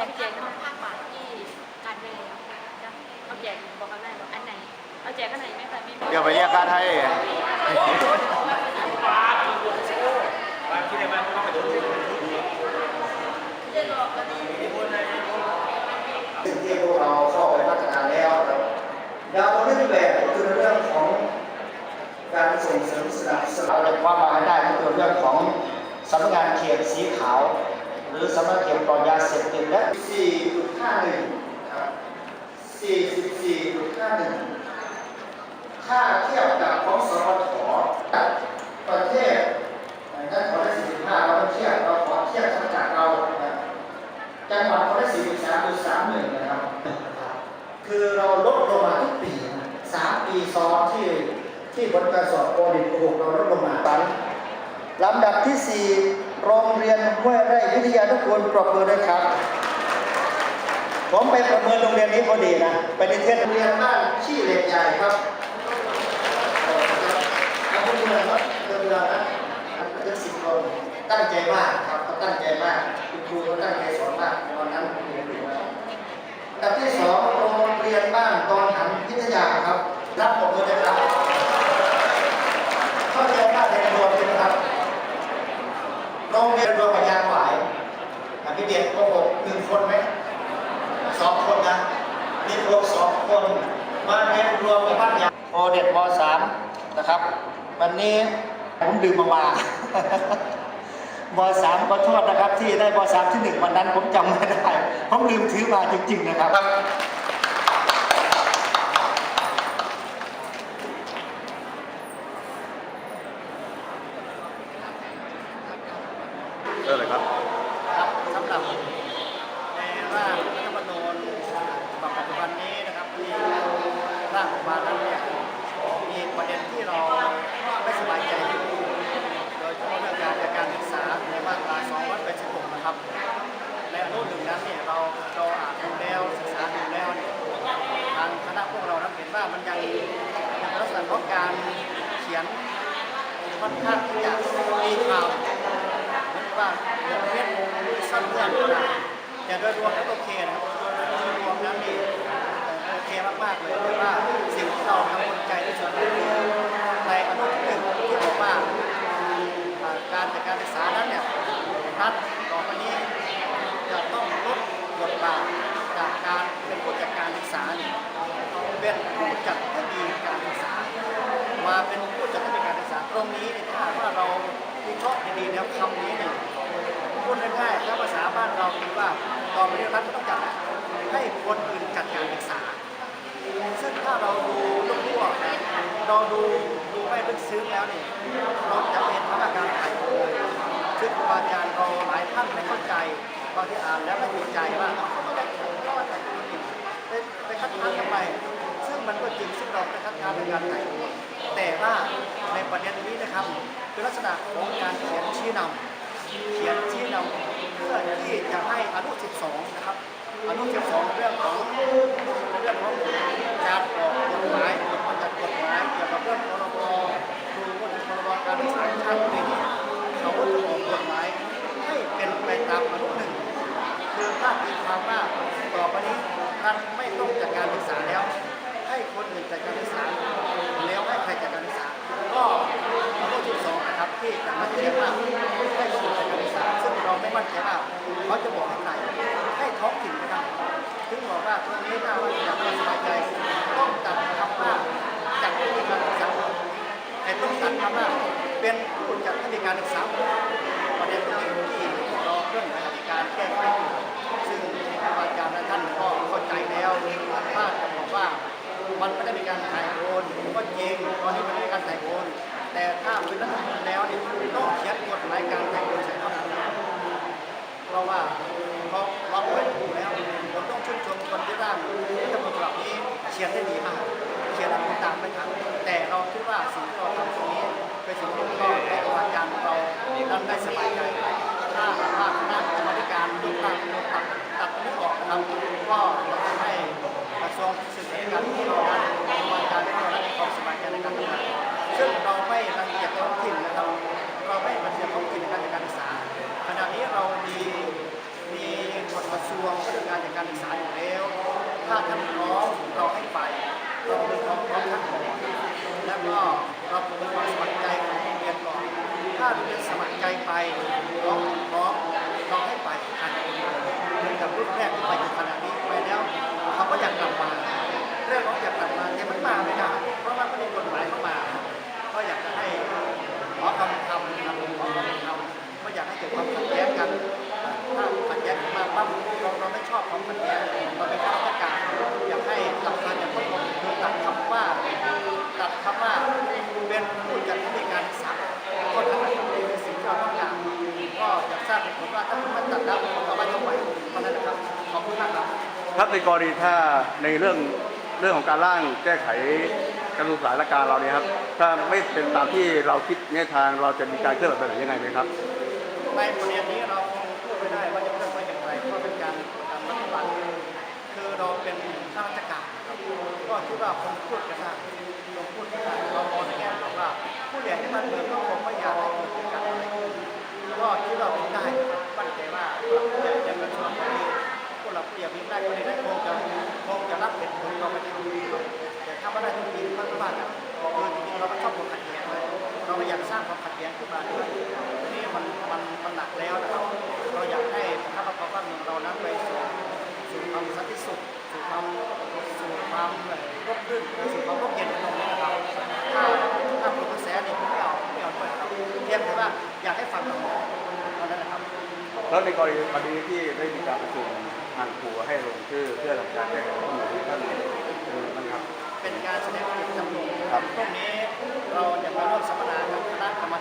แต่แจกภาคบาทที่การไปแล้วเอาแจกบอกกันได้บอกอันไหน เอาแจกอันไหนไหมคะไม่มีเดี๋ยวไปเรียกการไทยสิ่งที่พวกเราเข้าไปพัฒนาแล้วครับดาวเรื่องแบบก็คือเรื่องของการส่งเสริมสนับสนุนความหมายได้ก็คือเรื่องของสำนักงานเขตสีขาว หรือสำนักเขตปลอดยาเสพติดและ4.51ครับ44.51ถ้าเทียบกับของสพทประเทศนั้นขอได้45เราไม่เทียบเราขอเทียบจากเราจังหวัดเขาได้สี่สามหรือสามหนึ่งนะครับคือเราลดลงมาทุกปีนะสามปีซ้อนที่ที่ผลการสอบโอดิตหกเราลดลงมาตันลำดับที่สี่ โรงเรียนห้วยไร่วิทยาทุกคนปรบมือด้วยครับ ผมไปประเมินโรงเรียนนี้พอดีนะ ไปในเทศโรงเรียนบ้านชี้เหล็กใหญ่ครับเอาคนเมืองครับเมืองนะเป็นสิบคนตั้งใจมากครับเขาตั้งใจมากคุณครูเขาตั้งใจสอนมากตอนนั้นผมเรียนอยู่นะอันดับที่สองโรงเรียนบ้านตอนหันพิทยาครับรับผมเลยครับเข้าใจมากในรวมเป็นครับ โรงเรียนรวมปัญญาหวายอภิเดชโกหกหนึ่งคนไหมสองคนนะมีรวมสองคนมาเรียนรวมกับปัญญาโอเด็ดมสามนะครับ วันนี้ผมดื่มมาบสามขอโทษนะครับ ที่ได้บสามที่หนึ่งวันนั้นผมจำไม่ได้ผมลืมถือมาจริง ๆ นะครับ เออเลยครับ ครับสำหรับในร่างรัฐธรรมนูญฉบับปัจจุบันนี้นะครับที่ร่างออกมานั้นเนี่ยมีประเด็นที่เราไม่สบายใจอยู่โดยเฉพาะเรื่องการจัดการศึกษาในมาตรา286นะครับในอนุหนึ่งนั้นเนี่ยเราเราอ่านดูแล้วศึกษาดูแล้วเนี่ยทางคณะพวกเรานั้นเห็นว่ามันยังยังลั การเขียนค่อนข้างที่จะมีข่าวผมว่าเรื่องเพชรสั้นเรื่องนะแต่โดยรวมแล้วโอเคนะครับโดยรวมแล้วนี่โอเคมากๆเลยแต่ว่าสิ่งที่เรากังวลใจที่สุดคือในอนุที่หนึ่งที่บอกว่าอ่าการจัดการศึกษานั้นเนี่ยรัฐต่อไปนี้จะต้องลดบทบาทจากการเป็นผู้จัดการศึกษาเนี่ยเป็นผู้จัดให้ดีการศึกษา มาเป็นผู้จัดให้มีกา รศึกษาตรงนี้เนี่ยถ้าว่าเราวิเคราะห์ดีๆแล้วคำนี้เนี่ยพูดง่ายๆถ้าภาษาบ้านเราคือว่าต่อไปนี้รัฐต้องจัดให้คนอื่นจัดการศึกษา ซึ่งถ้าเราดูลูกพวกนะเราดูดูไม่ลึกซึ้งแล้วเนี่ยเราจะเห็นว่าการถ่ายโอนซึ่งครูบาอาจารย์เราหลายท่านไม่เข้าใจบางที่อ่านแล้วไม่เข้าใจว่าเขาไม่ได้เขาไม่ได้ถ่ายไปคัดค้านทำไม มันก็จริงซึ่งเราไปคัดค้านในการถ่ายโอนแต่ว่าในประเด็นนี้นะครับคือลักษณะของการเขียนชี้นำเขียนชี้นำเพื่อที่จะให้อนุ 12 นะครับอนุ 12 เรื่องของเรื่องของการออกกฎหมายบทบัญญัติกฎหมายเกี่ยวกับเรื่องพรบครูก็คือพรบการศึกษาชั้นปีนี้เขาก็จะออกกฎหมายให้เป็นไปตามอนุหนึ่งคือถ้าตีความว่าต่อไปนี้รัฐ เขาจะบอกให้ใครให้ท้องถิ่นนะครับถึงบอกว่าตรงนี้ถ้าว่าอยากให้สบายใจต้องตัดคำว่าจัดให้มีการศึกษาแต่ต้องตัดคำว่าเป็นผู้จัดให้มีการศึกษาประเด็นตรงนี้ที่รอเครื่องในการแก้ไขซึ่งครูบาอาจารย์ท่านก็เข้าใจแล้วถ้าจะบอกว่ามันไม่ได้มีการถ่ายโอนก็จริงตอนนี้มันไม่มีการถ่ายโอนแต่ถ้าเป็นรัฐธรรมนูญแล้วเนี่ยต้องเขียนกฎหมายการถ่ายโอนใส่เท่านั้นเพ ราะว่าเราเราไม่ถูกแล้วผมต้องชื่นชมคนที่ร่างรัฐธรรมนูญฉบับนี้เขียนได้ดีมากเขียนแล้วตามไม่ทันแต่เราคิดว่าสิ่งที่เราทำตรงนี้เป็นสิ่งที่เราให้กรรมการเราท่านได้สบายใจถ้าถ้าคณะกรรมการมีการตัดตัดไม่ออกนะครับก็จะให้กระทรวงศึกษาธิการที่เรา การศึกษาอยู่แล้ว ถ้าท่านพร้อมเราให้ไปเราเป็นความพร้อมท่านก่อนแล้วก็เราเป็นความสมัครใจของโรงเรียนก่อนถ้าโรงเรียนสมัครใจไปน้องพร้อมเราให้ไปทันทีเหมือนกับรุ่นแรกที่ไปอยู่ขณะนี้ ครับในกรณีถ้าในเรื่องเรื่องของการร่างแก้ไขการศึกษาและการเราเนี่ยครับ ถ้าไม่เป็นตามที่เราคิดเนี่ยทางเราจะมีการเคลื่อนไหวแบบไหนยังไงไหมครับในประเด็นนี้เราคงพูดไม่ได้ว่าจะเคลื่อนไหวอย่างไรเพราะเป็นการตามรัฐบาลคือเราเป็นข้าราชการครับก็คิดว่าคงพูดกันได้คงพูดกันได้เรามองในแง่บวกว่าผู้ใหญ่ที่มันเมือก็ มันมันมันหนักแล้วนะครับ เราอยากให้ข้าราชการบ้านเมืองเรานั้นไปสู่สู่ความสันติสุขสู่ความสู่ความร่มรื่นสู่ความร่มเย็นตรงนี้นะครับถ้าถ้าปลุกกระแสนี่ผมไม่เอาไม่เอาด้วยครับเพียงแต่ว่าอยากให้ฟังกับหมอเท่านั้นนะครับแล้วในกรณีวันนี้ที่ได้มีการประชุมทางครูให้ลงชื่อเพื่อทำการแก้ไขข้อมูลที่ท่านเป็นยังไงบ้างครับ เป็นการแสดงจุดจำนงครับตรงนี้เราจะมาร่วมสัมมนากับคณะกรรม